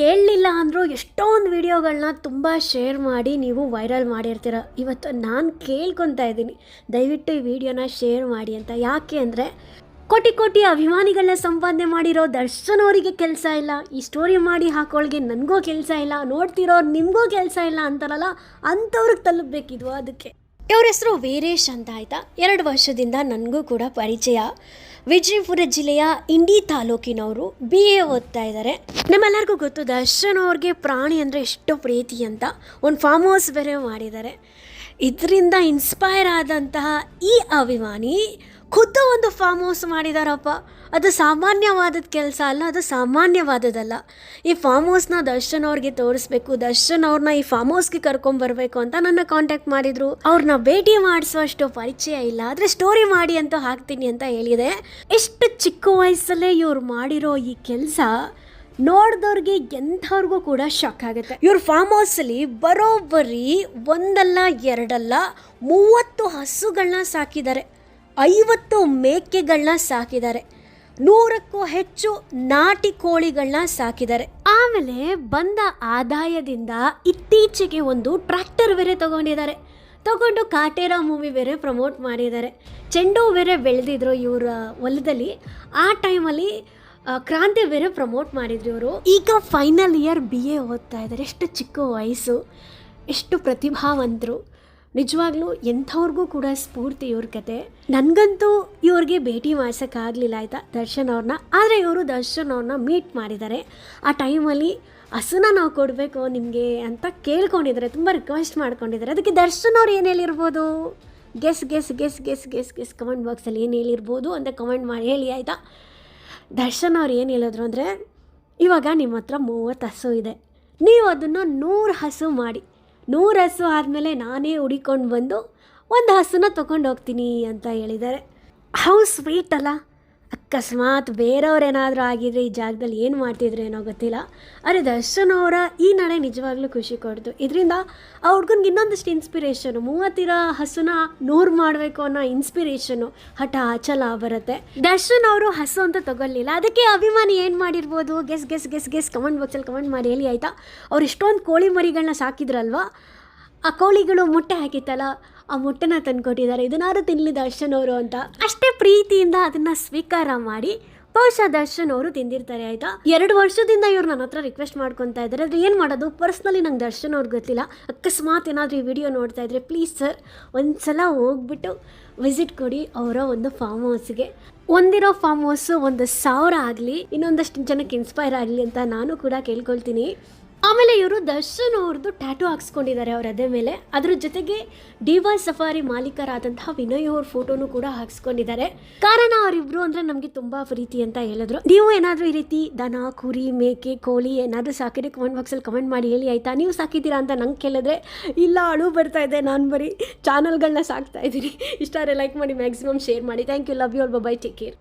ಕೇಳಲಿಲ್ಲ ಅಂದರೂ ಎಷ್ಟೊಂದು ವೀಡಿಯೋಗಳನ್ನ ತುಂಬ ಶೇರ್ ಮಾಡಿ ನೀವು ವೈರಲ್ ಮಾಡಿರ್ತೀರ. ಇವತ್ತು ನಾನು ಕೇಳ್ಕೊತಾ ಇದ್ದೀನಿ. ದಯವಿಟ್ಟು ಈ ವಿಡಿಯೋನ ಶೇರ್ ಮಾಡಿ ಅಂತ. ಯಾಕೆ ಅಂದರೆ ಕೋಟಿ ಕೋಟಿ ಅಭಿಮಾನಿಗಳನ್ನ ಸಂಪಾದನೆ ಮಾಡಿರೋ ದರ್ಶನ್ ಅವರಿಗೆ ಕೆಲಸ ಇಲ್ಲ. ಈ ಸ್ಟೋರಿ ಮಾಡಿ ಹಾಕೋಳಿಗೆ ನನಗೂ ಕೆಲಸ ಇಲ್ಲ. ನೋಡ್ತಿರೋ ನಿಮಗೂ ಕೆಲಸ ಇಲ್ಲ ಅಂತಾರಲ್ಲ, ಅಂಥವ್ರಿಗೆ ತಲುಪಬೇಕಿದ್ವು ಅದಕ್ಕೆ. ಇವ್ರ ಹೆಸರು ವೀರೇಶ್ ಅಂತ ಆಯ್ತಾ? ಎರಡು ವರ್ಷದಿಂದ ನನಗೂ ಕೂಡ ಪರಿಚಯ. ವಿಜಯಪುರ ಜಿಲ್ಲೆಯ ಇಂಡಿ ತಾಲೂಕಿನವರು ಬಿ ಎ ಓದ್ತಾ ಇದ್ದಾರೆ ನಮ್ಮೆಲ್ಲರಿಗೂ ಗೊತ್ತು, ದರ್ಶನ್ ಅವ್ರಿಗೆ ಪ್ರಾಣಿ ಅಂದರೆ ಎಷ್ಟು ಪ್ರೀತಿ ಅಂತ. ಒಂದು ಫಾರ್ಮ್ ಹೌಸ್ ಬೇರೆ ಮಾಡಿದ್ದಾರೆ. ಇದರಿಂದ ಇನ್ಸ್ಪೈರ್ ಆದಂತಹ ಈ ಅಭಿಮಾನಿ ಖುದ್ದು ಒಂದು ಫಾರ್ಮ್ ಹೌಸ್ ಮಾಡಿದಾರಪ್ಪ. ಅದು ಸಾಮಾನ್ಯವಾದದ ಕೆಲಸ ಅಲ್ಲ, ಅದು ಸಾಮಾನ್ಯವಾದದಲ್ಲ. ಈ ಫಾರ್ಮ್ ಹೌಸ್ನ ದರ್ಶನ್ ಅವ್ರಿಗೆ ತೋರಿಸ್ಬೇಕು, ದರ್ಶನ್ ಅವ್ರನ್ನ ಈ ಫಾರ್ಮ್ ಹೌಸ್ಗೆ ಕರ್ಕೊಂಬರ್ಬೇಕು ಅಂತ ನನ್ನ ಕಾಂಟ್ಯಾಕ್ಟ್ ಮಾಡಿದ್ರು. ಅವ್ರನ್ನ ಭೇಟಿ ಮಾಡಿಸುವಷ್ಟು ಪರಿಚಯ ಇಲ್ಲ, ಆದರೆ ಸ್ಟೋರಿ ಮಾಡಿ ಅಂತ ಹಾಕ್ತೀನಿ ಅಂತ ಹೇಳಿದೆ. ಎಷ್ಟು ಚಿಕ್ಕ ವಯಸ್ಸಲ್ಲೇ ಇವ್ರು ಮಾಡಿರೋ ಈ ಕೆಲಸ ನೋಡಿದವ್ರಿಗೆ ಎಂಥವ್ರಿಗೂ ಕೂಡ ಶಾಕ್ ಆಗುತ್ತೆ. ಇವ್ರ ಫಾರ್ಮ್ ಹೌಸಲ್ಲಿ ಬರೋಬ್ಬರಿ ಒಂದಲ್ಲ, ಎರಡಲ್ಲ, ಮೂವತ್ತು ಹಸುಗಳನ್ನ ಸಾಕಿದ್ದಾರೆ. ಐವತ್ತು ಮೇಕೆಗಳನ್ನ ಸಾಕಿದ್ದಾರೆ. ನೂರಕ್ಕೂ ಹೆಚ್ಚು ನಾಟಿ ಕೋಳಿಗಳನ್ನ ಸಾಕಿದ್ದಾರೆ. ಆಮೇಲೆ ಬಂದ ಆದಾಯದಿಂದ ಇತ್ತೀಚೆಗೆ ಒಂದು ಟ್ರ್ಯಾಕ್ಟರ್ ಬೇರೆ ತಗೊಂಡಿದ್ದಾರೆ. ತಗೊಂಡು ಕಾಟೇರ ಮೂವಿ ಬೇರೆ ಪ್ರಮೋಟ್ ಮಾಡಿದ್ದಾರೆ. ಚೆಂಡು ಬೇರೆ ಬೆಳೆದಿದ್ರು ಇವರ ಹೊಲದಲ್ಲಿ. ಆ ಟೈಮಲ್ಲಿ ಕ್ರಾಂತಿ ಬೇರೆ ಪ್ರಮೋಟ್ ಮಾಡಿದ್ರು ಇವರು ಈಗ ಫೈನಲ್ ಇಯರ್ ಬಿ ಎ ಓದ್ತಾ ಇದ್ದಾರೆ. ಎಷ್ಟು ಚಿಕ್ಕ ವಯಸ್ಸು, ಎಷ್ಟು ಪ್ರತಿಭಾವಂತರು. ನಿಜವಾಗ್ಲೂ ಎಂಥವ್ರಿಗೂ ಕೂಡ ಸ್ಫೂರ್ತಿ ಇವ್ರ ಕತೆ. ನನಗಂತೂ ಇವ್ರಿಗೆ ಭೇಟಿ ಮಾಡ್ಸೋಕ್ಕಾಗಲಿಲ್ಲ ಆಯಿತಾ ದರ್ಶನ್ ಅವ್ರನ್ನ. ಆದರೆ ಇವರು ದರ್ಶನ್ ಅವ್ರನ್ನ ಮೀಟ್ ಮಾಡಿದ್ದಾರೆ. ಆ ಟೈಮಲ್ಲಿ ಹಸುನ ನಾವು ಕೊಡಬೇಕು ನಿಮಗೆ ಅಂತ ಕೇಳ್ಕೊಂಡಿದ್ದಾರೆ. ತುಂಬ ರಿಕ್ವೆಸ್ಟ್ ಮಾಡ್ಕೊಂಡಿದ್ದಾರೆ. ಅದಕ್ಕೆ ದರ್ಶನ್ ಅವ್ರು ಏನು ಹೇಳಿರ್ಬೋದು? Guess guess guess guess guess guess comment ಬಾಕ್ಸಲ್ಲಿ ಏನು ಹೇಳಿರ್ಬೋದು ಅಂತ ಕಮೆಂಟ್ ಮಾಡಿ ಹೇಳಿ ಆಯಿತಾ? ದರ್ಶನ್ ಅವ್ರು ಏನು ಹೇಳಿದ್ರು ಅಂದರೆ, ಇವಾಗ ನಿಮ್ಮ ಹತ್ರ ಮೂವತ್ತು ಹಸು ಇದೆ. ನೀವು ಅದನ್ನು ನೂರು ಹಸು ಮಾಡಿ. ನೂರು ಹಸು ಆದಮೇಲೆ ನಾನೇ ಹುಡಿಕೊಂಡು ಬಂದು ಒಂದು ಹಸುನ ತೊಗೊಂಡು ಹೋಗ್ತೀನಿ ಅಂತ ಹೇಳಿದ್ದಾರೆ. ಹೌ ಸ್ವೀಟ್ ಅಲ್ಲ. ಅಕಸ್ಮಾತ್ ಬೇರೆಯವ್ರೇನಾದರೂ ಆಗಿದ್ರೆ ಈ ಜಾಗದಲ್ಲಿ ಏನು ಮಾಡ್ತಿದ್ರು ಏನೋ ಗೊತ್ತಿಲ್ಲ. ಅರೆ ದರ್ಶನ್ ಅವರ ಈ ನಡೆ ನಿಜವಾಗ್ಲೂ ಖುಷಿ ಕೊಡ್ತು. ಇದರಿಂದ ಆ ಹುಡ್ಗನ್ಗೆ ಇನ್ನೊಂದಷ್ಟು ಇನ್ಸ್ಪಿರೇಷನು ಮೂವತ್ತಿರ ಹಸುನ ನೂರು ಮಾಡಬೇಕು ಅನ್ನೋ ಇನ್ಸ್ಪಿರೇಷನು ಹಠ ಅಚಲ ಬರುತ್ತೆ. ದರ್ಶನ್ ಅವರು ಹಸು ಅಂತ ತಗೊಳ್ಳಿಲ್ಲ. ಅದಕ್ಕೆ ಅಭಿಮಾನಿ ಏನು ಮಾಡಿರ್ಬೋದು? Guess guess guess guess comment ಬಾಕ್ಸಲ್ಲಿ ಕಮೆಂಟ್ ಮಾಡಿ ಹೇಳಿ ಆಯಿತಾ? ಅವ್ರು ಇಷ್ಟೊಂದು ಕೋಳಿ ಮರಿಗಳನ್ನ ಸಾಕಿದ್ರಲ್ವಾ? ಆ ಕೋಳಿಗಳು ಮೊಟ್ಟೆ ಹಾಕಿತ್ತಲ್ಲ, ಆ ಮೊಟ್ಟೆನ ತಂದ್ಕೊಟ್ಟಿದ್ದಾರೆ. ಇದನ್ನಾರು ತಿನ್ನಲಿ ದರ್ಶನ್ ಅವರು ಅಂತ. ಅಷ್ಟೇ ಪ್ರೀತಿಯಿಂದ ಅದನ್ನ ಸ್ವೀಕಾರ ಮಾಡಿ ಬಹುಶಃ ದರ್ಶನ್ ಅವರು ತಿಂದಿರ್ತಾರೆ, ಆಯ್ತಾ? ಎರಡು ವರ್ಷದಿಂದ ಇವ್ರು ನನ್ನ ಹತ್ರ ರಿಕ್ವೆಸ್ಟ್ ಮಾಡ್ಕೊತಾ ಇದ್ದಾರೆ ಆದರೆ ಏನು ಮಾಡೋದು? ಪರ್ಸ್ನಲಿ ನಂಗೆ ದರ್ಶನ್ ಅವ್ರಿಗೆ ಗೊತ್ತಿಲ್ಲ. ಅಕಸ್ಮಾತ್ ಏನಾದರೂ ಈ ವಿಡಿಯೋ ನೋಡ್ತಾ ಇದ್ರೆ ಪ್ಲೀಸ್ ಸರ್ ಒಂದ್ಸಲ ಹೋಗ್ಬಿಟ್ಟು ವಿಸಿಟ್ ಕೊಡಿ ಅವರ ಒಂದು ಫಾರ್ಮ್ ಹೌಸ್ಗೆ ಒಂದಿರೋ ಫಾರ್ಮ್ ಹೌಸು ಒಂದು ಸಾವಿರ ಆಗಲಿ, ಇನ್ನೊಂದಷ್ಟು ಜನಕ್ಕೆ ಇನ್ಸ್ಪೈರ್ ಆಗಲಿ ಅಂತ ನಾನು ಕೂಡ ಕೇಳ್ಕೊಳ್ತೀನಿ. ಆಮೇಲೆ ಇವರು ದರ್ಶನ್ ಅವ್ರದ್ದು ಟ್ಯಾಟೂ ಹಾಕ್ಸ್ಕೊಂಡಿದ್ದಾರೆ ಅವ್ರ ಅದೇ ಮೇಲೆ. ಅದ್ರ ಜೊತೆಗೆ ಡಿವೈ ಸಫಾರಿ ಮಾಲೀಕರಾದಂತಹ ವಿನಯ್ ಅವ್ರ ಫೋಟೋನು ಕೂಡ ಹಾಕ್ಸ್ಕೊಂಡಿದ್ದಾರೆ. ಕಾರಣ ಅವರಿಬ್ರು ಅಂದ್ರೆ ನಮಗೆ ತುಂಬಾ ಪ್ರೀತಿ ಅಂತ ಹೇಳಿದ್ರು. ನೀವು ಏನಾದರೂ ಈ ರೀತಿ ದನ, ಕುರಿ, ಮೇಕೆ, ಕೋಳಿ ಏನಾದ್ರೂ ಸಾಕಿದ್ರೆ ಕಮೆಂಟ್ ಬಾಕ್ಸಲ್ಲಿ ಕಮೆಂಟ್ ಮಾಡಿ ಹೇಳಿ ಆಯ್ತಾ? ನೀವು ಸಾಕಿದ್ದೀರಾ ಅಂತ ನಂಗೆ ಕೇಳಿದ್ರೆ, ಇಲ್ಲ ಅಳು ಬರ್ತಾ ಇದೆ, ನಾನು ಬರೀ ಚಾನಲ್ಗಳನ್ನ ಸಾಕ್ತಾ ಇದ್ದೀನಿ. ಇಷ್ಟಾರೆ ಲೈಕ್ ಮಾಡಿ ಮ್ಯಾಕ್ಸಿಮಮ್ ಶೇರ್ ಮಾಡಿ. Thank you love you bye bye take care